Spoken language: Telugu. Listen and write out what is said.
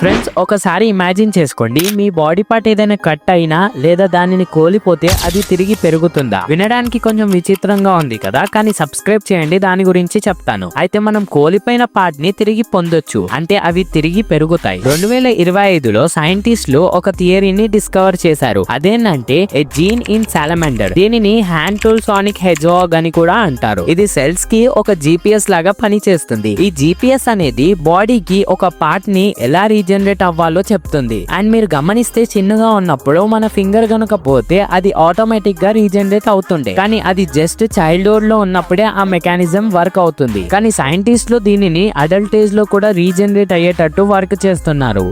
ఫ్రెండ్స్ ఒకసారి ఇమాజిన్ చేసుకోండి. మీ బాడీ పార్ట్ ఏదైనా కట్ అయినా లేదా దానిని కోల్పోతే అది తిరిగి పెరుగుతుందా? వినడానికి కొంచెం విచిత్రంగా ఉంది కదా? కానీ సబ్స్క్రైబ్ చేయండి. దాని గురించి చెప్తాను. అయితే మనం కోలిపోయిన పార్ట్ని తిరిగి పొందొచ్చు. అంటే అవి తిరిగి పెరుగుతాయి. రెండు వేల ఇరవై ఐదులో సైంటిస్టులు ఒక థియరీని డిస్కవర్ చేశారు. అదేంటంటే ఏ జీన్ ఇన్ సాలమెండర్ దీనిని హ్యాండ్ టూల్ సానిక్ హెజాగ్ అని కూడా అంటారు. ఇది సెల్స్కి ఒక జీపీఎస్ లాగా పనిచేస్తుంది. ఈ జీపీఎస్ అనేది బాడీకి ఒక పార్ట్ని ఎలా రీజనరేట్ అవ్వాలో చెప్తుంది. అండ్ మీరు గమనిస్తే చిన్నగా ఉన్నప్పుడు మన ఫింగర్ గనుక పోతే అది ఆటోమేటిక్గా రీజనరేట్ అవుతుండే. కానీ అది జస్ట్ చైల్డ్హుడ్లో ఉన్నప్పుడే ఆ మెకానిజం వర్క్ అవుతుంది. కానీ సైంటిస్టులు దీనిని అడల్ట్ ఏజ్లో కూడా రీజనరేట్ అయ్యేటట్టు వర్క్ చేస్తున్నారు.